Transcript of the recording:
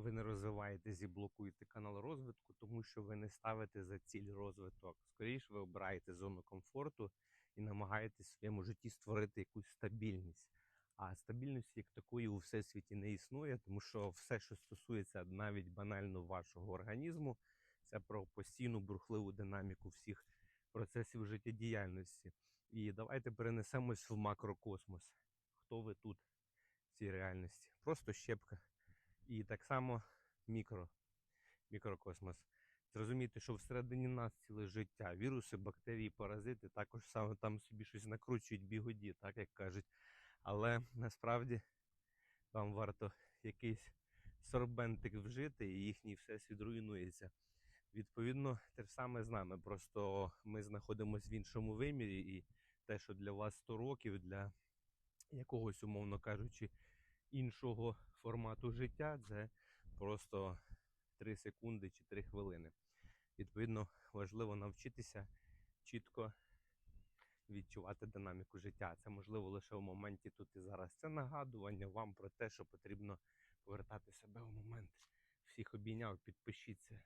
ви не розвиваєтесь і блокуєте канал розвитку, тому що ви не ставите за ціль розвиток. Скоріше ви обираєте зону комфорту і намагаєтесь в своєму житті створити якусь стабільність. А стабільності як такої у всесвіті не існує, тому що все, що стосується навіть банально вашого організму, це про постійну бурхливу динаміку всіх процесів життєдіяльності. І давайте перенесемось в макрокосмос. Хто ви тут в цій реальності? Просто щепка. І так само мікро, мікрокосмос. Зрозуміти, що всередині нас ціле життя, віруси, бактерії, паразити також саме там собі щось накручують бігоді, так як кажуть. Але насправді вам варто якийсь сорбентик вжити, і їхній всесвіт руйнується. Відповідно, те ж саме з нами. Просто ми знаходимося в іншому вимірі, і те, що для вас 100 років, для якогось, умовно кажучи, іншого формату життя, це просто 3 секунди чи 3 хвилини. Відповідно, важливо навчитися чітко відчувати динаміку життя. Це можливо лише в моменті тут і зараз. Це нагадування вам про те, що потрібно повертати себе в момент. Всіх обійняв, підпишіться.